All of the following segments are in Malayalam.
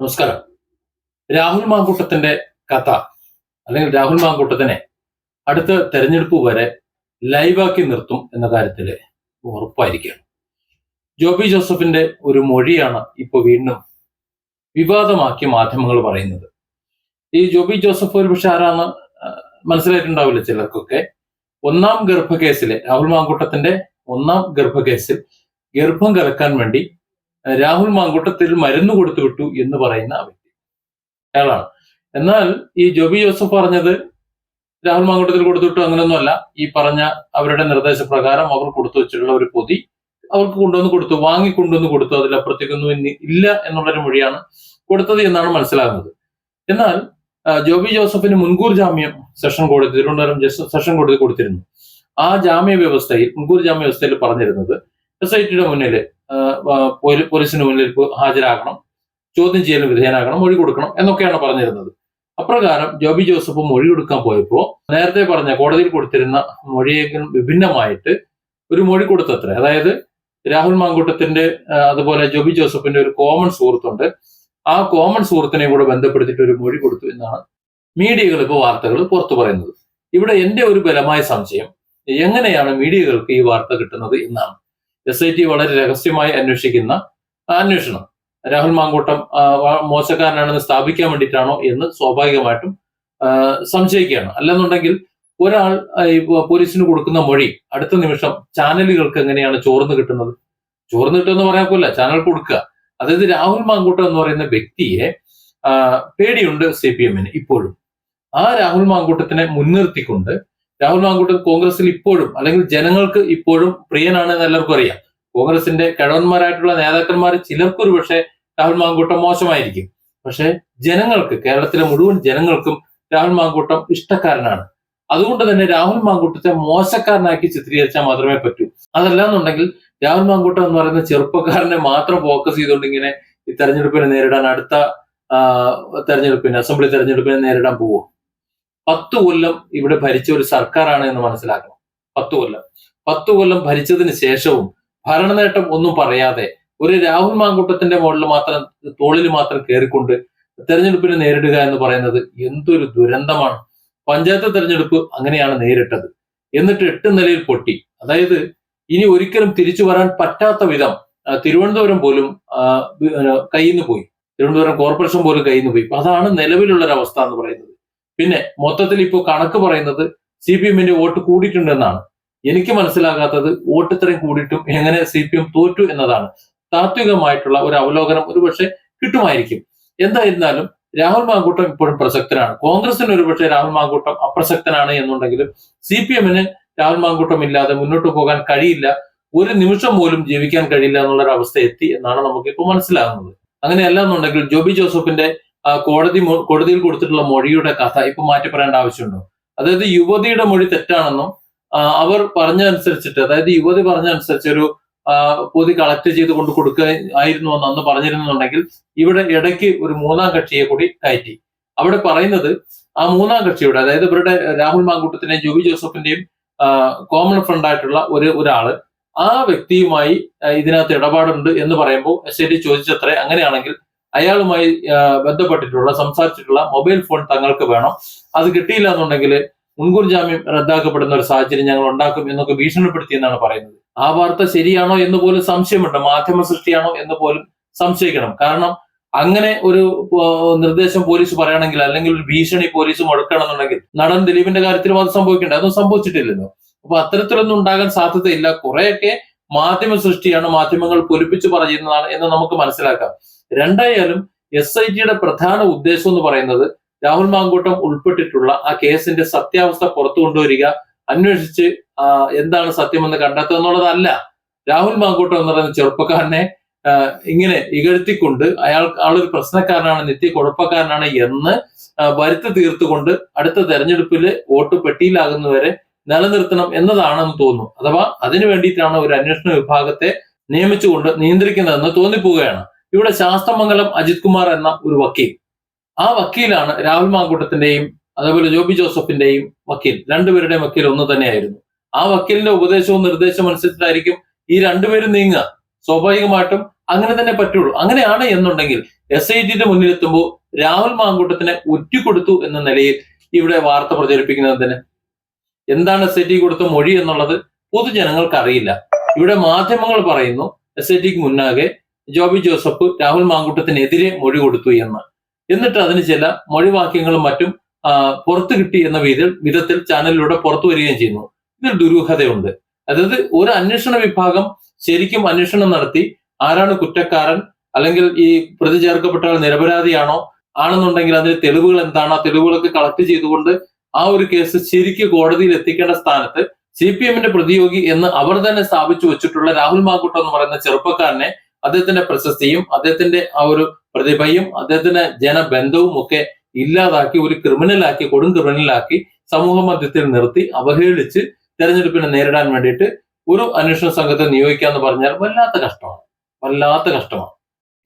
നമസ്കാരം. രാഹുൽ മാങ്കൂട്ടത്തിന്റെ കഥ അല്ലെങ്കിൽ രാഹുൽ മാങ്കൂട്ടത്തിനെ അടുത്ത തെരഞ്ഞെടുപ്പ് വരെ ലൈവാക്കി നിർത്തും എന്ന കാര്യത്തിൽ ഉറപ്പായിരിക്കുകയാണ്. ജോബി ജോസഫിന്റെ ഒരു മൊഴിയാണ് ഇപ്പോൾ വീണ്ടും വിവാദമാക്കി മാധ്യമങ്ങൾ പറയുന്നത്. ഈ ജോബി ജോസഫ് ഒരു പക്ഷെ ആരാന്ന് മനസ്സിലായിട്ടുണ്ടാവില്ല ചിലർക്കൊക്കെ. ഒന്നാം ഗർഭകേസിലെ രാഹുൽ മാങ്കൂട്ടത്തിന്റെ ഒന്നാം ഗർഭകേസിൽ ഗർഭം കലക്കാൻ വേണ്ടി രാഹുൽ മാങ്കൂട്ടത്തിൽ മരുന്ന് കൊടുത്തു വിട്ടു എന്ന് പറയുന്ന വ്യക്തി. അയാളാണ്. എന്നാൽ ഈ ജോബി ജോസഫ് പറഞ്ഞത് രാഹുൽ മാങ്കൂട്ടത്തിൽ കൊടുത്തു വിട്ടു അങ്ങനെയൊന്നുമല്ല. ഈ പറഞ്ഞ അവരുടെ നിർദ്ദേശപ്രകാരം അവർ കൊടുത്തു വെച്ചിട്ടുള്ള ഒരു പൊതി അവർക്ക് കൊണ്ടുവന്ന് കൊടുത്തു വാങ്ങി കൊണ്ടുവന്ന് കൊടുത്തു അതിലപ്പുറത്തേക്കൊന്നും ഇല്ല എന്നുള്ളൊരു മൊഴിയാണ് കൊടുത്തത് എന്നാണ് മനസ്സിലാകുന്നത്. എന്നാൽ ജോബി ജോസഫിന് മുൻകൂർ ജാമ്യം സെഷൻ കോടതി തിരുവനന്തപുരം സെഷൻ കോടതി കൊടുത്തിരുന്നു. ആ ജാമ്യ വ്യവസ്ഥയിൽ മുൻകൂർ ജാമ്യ വ്യവസ്ഥയിൽ പറഞ്ഞിരുന്നത് എസ് ഐ ടിയുടെ മുന്നിൽ പോലീസിന് മുന്നിൽ ഹാജരാകണം ചോദ്യം ചെയ്യലിന് വിധേയനാകണം മൊഴി കൊടുക്കണം എന്നൊക്കെയാണ് പറഞ്ഞിരുന്നത്. അപ്രകാരം ജോബി ജോസഫ് മൊഴി കൊടുക്കാൻ പോയപ്പോൾ നേരത്തെ പറഞ്ഞ കോടതിയിൽ കൊടുത്തിരുന്ന മൊഴിയേക്കാൾ വിഭിന്നമായിട്ട് ഒരു മൊഴി കൊടുത്തത്ര. അതായത് രാഹുൽ മാങ്കൂട്ടത്തിന്റെ അതുപോലെ ജോബി ജോസഫിന്റെ ഒരു കോമൺ സുഹൃത്തുണ്ട്. ആ കോമൺ സുഹൃത്തിനെ കൂടെ ബന്ധപ്പെടുത്തിയിട്ട് ഒരു മൊഴി കൊടുത്തു എന്നാണ് മീഡിയകൾ ഇപ്പോൾ വാർത്തകൾ പുറത്തു പറയുന്നത്. ഇവിടെ എന്റെ ഒരു ബലമായ സംശയം എങ്ങനെയാണ് മീഡിയകൾക്ക് ഈ വാർത്ത കിട്ടുന്നത് എന്നാണ്. എസ് ഐ ടി വളരെ രഹസ്യമായി അന്വേഷിക്കുന്ന അന്വേഷണം. രാഹുൽ മാങ്കൂട്ടം മോശക്കാരനാണെന്ന് സ്ഥാപിക്കാൻ വേണ്ടിയിട്ടാണോ എന്ന് സ്വാഭാവികമായിട്ടും സംശയിക്കുകയാണ്. അല്ലെന്നുണ്ടെങ്കിൽ ഒരാൾ പോലീസിന് കൊടുക്കുന്ന മൊഴി അടുത്ത നിമിഷം ചാനലുകൾക്ക് എങ്ങനെയാണ് ചോർന്ന് കിട്ടുന്നത്? ചോർന്ന് കിട്ടുമെന്ന് പറയാൻ പോല ചാനൽ കൊടുക്കുക. അതായത് രാഹുൽ മാങ്കൂട്ടം എന്ന് പറയുന്ന വ്യക്തിയെ പേടിയുണ്ട് സി പി എമ്മിന് ഇപ്പോഴും. ആ രാഹുൽ മാങ്കൂട്ടത്തിനെ മുൻനിർത്തിക്കൊണ്ട് രാഹുൽ മാങ്കൂട്ടം കോൺഗ്രസിൽ ഇപ്പോഴും അല്ലെങ്കിൽ ജനങ്ങൾക്ക് ഇപ്പോഴും പ്രിയനാണ് എന്ന് എല്ലാവർക്കും അറിയാം. കോൺഗ്രസിന്റെ കഴവന്മാരായിട്ടുള്ള നേതാക്കന്മാർ ചിലർക്കൊരു പക്ഷേ രാഹുൽ മാങ്കൂട്ടം മോശമായിരിക്കും. പക്ഷേ ജനങ്ങൾക്ക് കേരളത്തിലെ മുഴുവൻ ജനങ്ങൾക്കും രാഹുൽ മാങ്കൂട്ടം ഇഷ്ടക്കാരനാണ്. അതുകൊണ്ട് തന്നെ രാഹുൽ മാങ്കൂട്ടത്തെ മോശക്കാരനാക്കി ചിത്രീകരിച്ചാൽ മാത്രമേ പറ്റൂ. അതല്ല എന്നുണ്ടെങ്കിൽ രാഹുൽ മാങ്കൂട്ടം എന്ന് പറയുന്ന ചെറുപ്പക്കാരനെ മാത്രം ഫോക്കസ് ചെയ്തുകൊണ്ട് ഇങ്ങനെ ഈ തെരഞ്ഞെടുപ്പിനെ നേരിടാൻ അടുത്ത തെരഞ്ഞെടുപ്പിനെ അസംബ്ലി തെരഞ്ഞെടുപ്പിനെ നേരിടാൻ പോവോ? പത്ത് കൊല്ലം ഇവിടെ ഭരിച്ച ഒരു സർക്കാരാണ് എന്ന് മനസ്സിലാക്കണം. പത്ത് കൊല്ലം. പത്ത് കൊല്ലം ഭരിച്ചതിന് ശേഷവും ഭരണനേട്ടം ഒന്നും പറയാതെ ഒരു രാഹുൽ മാങ്കൂട്ടത്തിന്റെ മുകളിൽ മാത്രം തോളിൽ മാത്രം കയറിക്കൊണ്ട് തെരഞ്ഞെടുപ്പിനെ നേരിടുക എന്ന് പറയുന്നത് എന്തൊരു ദുരന്തമാണ്. പഞ്ചായത്ത് തെരഞ്ഞെടുപ്പ് അങ്ങനെയാണ് നേരിട്ടത്. എന്നിട്ട് എട്ട് നിലയിൽ പൊട്ടി. അതായത് ഇനി ഒരിക്കലും തിരിച്ചു വരാൻ പറ്റാത്ത വിധം തിരുവനന്തപുരം പോലും കയ്യിൽ നിന്ന് പോയി. തിരുവനന്തപുരം കോർപ്പറേഷൻ പോലും കയ്യിൽ നിന്ന് പോയി. അപ്പൊ അതാണ് നിലവിലുള്ള ഒരു അവസ്ഥ എന്ന് പറയുന്നത്. പിന്നെ മൊത്തത്തിൽ ഇപ്പോൾ കണക്ക് പറയുന്നത് സി പി എമ്മിന്റെ വോട്ട് കൂടിയിട്ടുണ്ടെന്നാണ്. എനിക്ക് മനസ്സിലാകാത്തത് വോട്ട് ഇത്രയും കൂടിയിട്ടും എങ്ങനെ സി പി എം തോറ്റു എന്നതാണ്. താത്വികമായിട്ടുള്ള ഒരു അവലോകനം ഒരുപക്ഷെ കിട്ടുമായിരിക്കും. എന്തായിരുന്നാലും രാഹുൽ മാങ്കൂട്ടം ഇപ്പോഴും പ്രസക്തനാണ്. കോൺഗ്രസിന് ഒരുപക്ഷെ രാഹുൽ മാങ്കൂട്ടം അപ്രസക്തനാണ് എന്നുണ്ടെങ്കിലും സി പി എമ്മിന് രാഹുൽ മാങ്കൂട്ടം ഇല്ലാതെ മുന്നോട്ട് പോകാൻ കഴിയില്ല. ഒരു നിമിഷം പോലും ജീവിക്കാൻ കഴിയില്ല എന്നുള്ള ഒരു അവസ്ഥ എത്തി എന്നാണ് നമുക്കിപ്പോൾ മനസ്സിലാകുന്നത്. അങ്ങനെയല്ല എന്നുണ്ടെങ്കിൽ ജോബി ജോസഫിന്റെ കോടതി കോടതിയിൽ കൊടുത്തിട്ടുള്ള മൊഴിയുടെ കഥ ഇപ്പൊ മാറ്റി പറയേണ്ട ആവശ്യമുണ്ടോ? അതായത് യുവതിയുടെ മൊഴി തെറ്റാണെന്നും അവർ പറഞ്ഞനുസരിച്ചിട്ട് അതായത് യുവതി പറഞ്ഞനുസരിച്ച് ഒരു പൊതി കളക്ട് ചെയ്ത് കൊണ്ട് കൊടുക്കുക ആയിരുന്നു എന്ന് അന്ന് പറഞ്ഞിരുന്നുണ്ടെങ്കിൽ ഇവിടെ ഇടയ്ക്ക് ഒരു മൂന്നാം കക്ഷിയെ കൂടി കയറ്റി. അവിടെ പറയുന്നത് ആ മൂന്നാം കക്ഷിയുടെ അതായത് ഇവരുടെ രാഹുൽ മാങ്കൂട്ടത്തിന്റെയും ജോബി ജോസഫിന്റെയും കോമൺ ഫ്രണ്ട് ആയിട്ടുള്ള ഒരു ഒരാൾ ആ വ്യക്തിയുമായി ഇതിനകത്ത് ഇടപാടുണ്ട് എന്ന് പറയുമ്പോൾ എസ് ഐ ടി ചോദിച്ചത്രേ അങ്ങനെയാണെങ്കിൽ അയാളുമായി ബന്ധപ്പെട്ടിട്ടുള്ള സംസാരിച്ചിട്ടുള്ള മൊബൈൽ ഫോൺ തങ്ങൾക്ക് വേണം. അത് കിട്ടിയില്ല എന്നുണ്ടെങ്കിൽ മുൻകൂർ ജാമ്യം റദ്ദാക്കപ്പെടുന്ന ഒരു സാഹചര്യം ഞങ്ങൾ ഉണ്ടാക്കും എന്നൊക്കെ ഭീഷണിപ്പെടുത്തി എന്നാണ് പറയുന്നത്. ആ വാർത്ത ശരിയാണോ എന്ന് പോലും സംശയമുണ്ട്. മാധ്യമ സൃഷ്ടിയാണോ എന്ന് പോലും സംശയിക്കണം. കാരണം അങ്ങനെ ഒരു നിർദ്ദേശം പോലീസ് പറയണമെങ്കിൽ അല്ലെങ്കിൽ ഒരു ഭീഷണി പോലീസ് മുടക്കണമെന്നുണ്ടെങ്കിൽ നടൻ ദിലീപിന്റെ കാര്യത്തിലും അത് സംഭവിക്കേണ്ട. അതൊന്നും സംഭവിച്ചിട്ടില്ലല്ലോ. അപ്പൊ അത്തരത്തിലൊന്നും ഉണ്ടാകാൻ സാധ്യതയില്ല. കുറെയൊക്കെ മാധ്യമ സൃഷ്ടിയാണ് മാധ്യമങ്ങൾ പൊലിപ്പിച്ചു പറയുന്നതാണ് എന്ന് നമുക്ക് മനസ്സിലാക്കാം. രണ്ടായാലും എസ് ഐ ടിയുടെ പ്രധാന ഉദ്ദേശം എന്ന് പറയുന്നത് രാഹുൽ മാങ്കൂട്ടം ഉൾപ്പെട്ടിട്ടുള്ള ആ കേസിന്റെ സത്യാവസ്ഥ പുറത്തു കൊണ്ടുവരിക അന്വേഷിച്ച് എന്താണ് സത്യമെന്ന് കണ്ടെത്തുക എന്നുള്ളതല്ല. രാഹുൽ മാങ്കൂട്ടം എന്ന് പറയുന്ന ചെറുപ്പക്കാരനെ ഇങ്ങനെ ഇകഴ്ത്തിക്കൊണ്ട് അയാൾ ആളൊരു പ്രശ്നക്കാരനാണ് നിത്യ കുഴപ്പക്കാരനാണ് എന്ന് വരുത്തി തീർത്തുകൊണ്ട് അടുത്ത തെരഞ്ഞെടുപ്പിൽ വോട്ട് പെട്ടിയിലാകുന്നവരെ നിലനിർത്തണം എന്നതാണെന്ന് തോന്നുന്നു. അഥവാ അതിനു വേണ്ടിയിട്ടാണ് ഒരു അന്വേഷണ വിഭാഗത്തെ നിയമിച്ചുകൊണ്ട് നിയന്ത്രിക്കുന്നതെന്ന് തോന്നിപ്പോവുകയാണ്. ഇവിടെ ശാസ്ത്രമംഗലം അജിത് കുമാർ എന്ന ഒരു വക്കീൽ. ആ വക്കീലാണ് രാഹുൽ മാങ്കൂട്ടത്തിന്റെയും അതേപോലെ ജോബി ജോസഫിന്റെയും വക്കീൽ. രണ്ടുപേരുടെയും വക്കീൽ ഒന്ന് തന്നെയായിരുന്നു. ആ വക്കീലിന്റെ ഉപദേശവും നിർദ്ദേശവും അനുസരിച്ചിട്ടായിരിക്കും ഈ രണ്ടുപേരും നീങ്ങുക. സ്വാഭാവികമായിട്ടും അങ്ങനെ തന്നെ പറ്റുള്ളൂ. അങ്ങനെയാണ് എന്നുണ്ടെങ്കിൽ എസ് ഐ ടിയുടെ മുന്നിലെത്തുമ്പോൾ രാഹുൽ മാങ്കൂട്ടത്തിനെ ഒറ്റിക്കൊടുത്തു എന്ന നിലയിൽ ഇവിടെ വാർത്ത പ്രചരിപ്പിക്കുന്നതിന് എന്താണ് എസ് ഐ ടി കൊടുത്ത മൊഴി എന്നുള്ളത് പൊതുജനങ്ങൾക്ക് അറിയില്ല. ഇവിടെ മാധ്യമങ്ങൾ പറയുന്നു എസ് ഐ ടിക്ക് മുന്നാകെ ജോബി ജോസഫ് രാഹുൽ മാങ്കൂട്ടത്തിനെതിരെ മൊഴി കൊടുത്തു എന്ന്. എന്നിട്ട് അതിന് ചില മൊഴിവാക്യങ്ങളും മറ്റും പുറത്തു കിട്ടി എന്ന വിധത്തിൽ വിധത്തിൽ ചാനലിലൂടെ പുറത്തു വരികയും ചെയ്യുന്നു. ഇതിൽ ദുരൂഹതയുണ്ട്. അതായത് ഒരു അന്വേഷണ വിഭാഗം ശരിക്കും അന്വേഷണം നടത്തി ആരാണ് കുറ്റക്കാരൻ അല്ലെങ്കിൽ ഈ പ്രതി ചേർക്കപ്പെട്ട ആൾ നിരപരാധിയാണോ ആണെന്നുണ്ടെങ്കിൽ അതിന് തെളിവുകൾ എന്താണ്? ആ തെളിവുകളൊക്കെ കളക്ട് ചെയ്തുകൊണ്ട് ആ ഒരു കേസ് ശരിക്കും കോടതിയിൽ എത്തിക്കേണ്ട സ്ഥാനത്ത് സി പി എമ്മിന്റെ പ്രതിയോഗി എന്ന് അവർ തന്നെ സ്ഥാപിച്ചു വെച്ചിട്ടുള്ള രാഹുൽ മാക്കൂട്ടം എന്ന് പറയുന്ന ചെറുപ്പക്കാരനെ അദ്ദേഹത്തിന്റെ പ്രശസ്തിയും അദ്ദേഹത്തിന്റെ ആ ഒരു പ്രതിഭയും അദ്ദേഹത്തിന്റെ ജനബന്ധവും ഒക്കെ ഇല്ലാതാക്കി ഒരു ക്രിമിനലാക്കി കൊടും ക്രിമിനലാക്കി സമൂഹ മധ്യത്തിൽ നിർത്തി അവഹേളിച്ച് തെരഞ്ഞെടുപ്പിനെ നേരിടാൻ വേണ്ടിയിട്ട് ഒരു അന്വേഷണ സംഘത്തെ നിയോഗിക്കുക എന്ന് പറഞ്ഞാൽ വല്ലാത്ത കഷ്ടമാണ്. വല്ലാത്ത കഷ്ടമാണ്.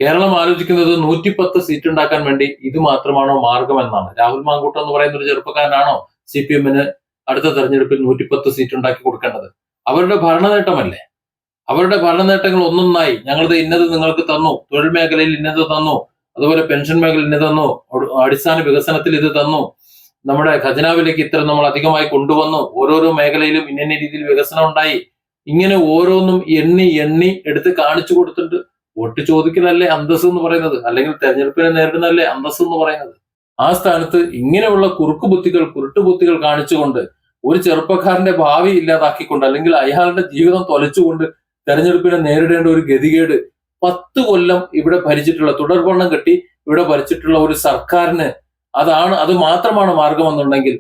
കേരളം ആലോചിക്കുന്നത് നൂറ്റിപ്പത്ത് സീറ്റ് ഉണ്ടാക്കാൻ വേണ്ടി ഇത് മാത്രമാണോ മാർഗം എന്നാണ് രാഹുൽ മാങ്കൂട്ടം എന്ന് പറയുന്ന ഒരു ചെറുപ്പക്കാരനാണോ സി പി എമ്മിന് അടുത്ത തെരഞ്ഞെടുപ്പിൽ നൂറ്റിപ്പത്ത് സീറ്റ് ഉണ്ടാക്കി കൊടുക്കേണ്ടത്? അവരുടെ ഭരണ നേട്ടമല്ലേ അവരുടെ ഭരണ നേട്ടങ്ങൾ ഒന്നൊന്നായി. ഞങ്ങളത് ഇന്നത് നിങ്ങൾക്ക് തന്നു. തൊഴിൽ മേഖലയിൽ ഇന്നത് തന്നു. അതുപോലെ പെൻഷൻ മേഖലയിൽ ഇന്നത് തന്നു. അടിസ്ഥാന വികസനത്തിൽ ഇത് തന്നു. നമ്മുടെ ഖജനാവിലേക്ക് ഇത്ര നമ്മൾ അധികമായി കൊണ്ടുവന്നു. ഓരോരോ മേഖലയിലും ഇന്ന ഇന്ന രീതിയിൽ വികസനം ഉണ്ടായി. ഇങ്ങനെ ഓരോന്നും എണ്ണി എണ്ണി എടുത്ത് കാണിച്ചു കൊടുത്തിട്ട് വോട്ട് ചോദിക്കലല്ലേ അന്തസ് എന്ന് പറയുന്നത്? അല്ലെങ്കിൽ തെരഞ്ഞെടുപ്പിനെ നേരിടുന്നതല്ലേ അന്തസ് എന്ന് പറയുന്നത്? ആ സ്ഥാനത്ത് ഇങ്ങനെയുള്ള കുറുക്കു ബുദ്ധികൾ കുരുട്ടു ബുദ്ധികൾ കാണിച്ചുകൊണ്ട് ഒരു ചെറുപ്പക്കാരന്റെ ഭാവി ഇല്ലാതാക്കിക്കൊണ്ട് അല്ലെങ്കിൽ അയാളുടെ ജീവിതം തൊലച്ചുകൊണ്ട് തെരഞ്ഞെടുപ്പിനെ നേരിടേണ്ട ഒരു ഗതികേട് പത്ത് കൊല്ലം ഇവിടെ ഭരിച്ചിട്ടുള്ള തുടർഭരണം കെട്ടി ഇവിടെ ഭരിച്ചിട്ടുള്ള ഒരു സർക്കാരിന് അതാണ് അത് മാത്രമാണ് മാർഗമെന്നുണ്ടെങ്കിൽ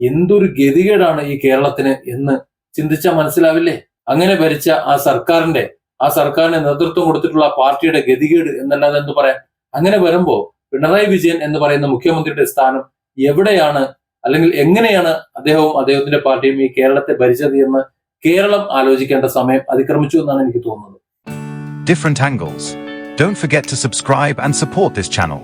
എന്തൊരു ഗതികേടാണ് ഈ കേരളത്തിന് എന്ന് ചിന്തിച്ചാൽ മനസ്സിലാവില്ലേ? അങ്ങനെ ഭരിച്ച ആ സർക്കാരിന്റെ ആ സർക്കാരിന് നേതൃത്വം കൊടുത്തിട്ടുള്ള പാർട്ടിയുടെ ഗതികേട് എന്നല്ലാതെ എന്ത് പറയാൻ? അങ്ങനെ വരുമ്പോ പിണറായി വിജയൻ എന്ന് പറയുന്ന മുഖ്യമന്ത്രിയുടെ സ്ഥാനം എവിടെയാണ്? അല്ലെങ്കിൽ എങ്ങനെയാണ് അദ്ദേഹവും അദ്ദേഹത്തിന്റെ പാർട്ടിയും ഈ കേരളത്തെ ഭരിച്ചത് എന്ന് കേരളം ആലോചിക്കേണ്ട സമയം അതിക്രമിച്ചു എന്നാണ് എനിക്ക് തോന്നുന്നത് different angles. Don't forget to subscribe and support this channel.